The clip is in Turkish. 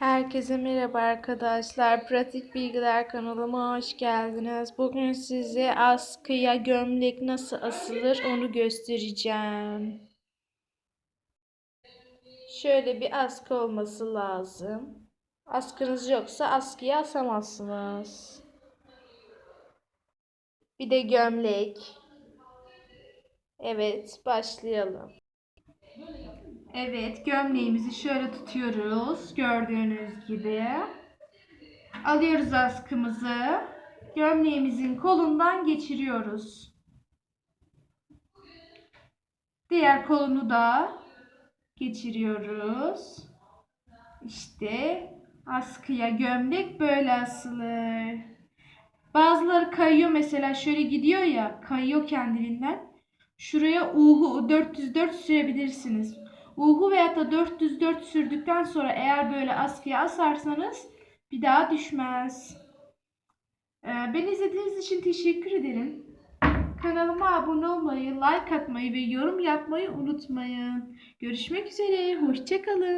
Herkese merhaba arkadaşlar. Pratik Bilgiler kanalıma hoş geldiniz. Bugün size askıya gömlek nasıl asılır onu göstereceğim. Şöyle bir askı olması lazım. Askınız yoksa askıya asamazsınız. Bir de gömlek. Evet, başlayalım. Evet, gömleğimizi şöyle tutuyoruz. Gördüğünüz gibi. Alıyoruz askımızı. Gömleğimizin kolundan geçiriyoruz. Diğer kolunu da geçiriyoruz. İşte askıya gömlek böyle asılır. Bazıları kayıyor mesela şöyle gidiyor ya kayıyor kendiliğinden. Şuraya uhu 404 sürebilirsiniz. Uhu veyahut da 404 sürdükten sonra eğer böyle askıya asarsanız bir daha düşmez. Ee, beni izlediğiniz için teşekkür ederim. Kanalıma abone olmayı, like atmayı ve yorum yapmayı unutmayın. Görüşmek üzere, hoşçakalın.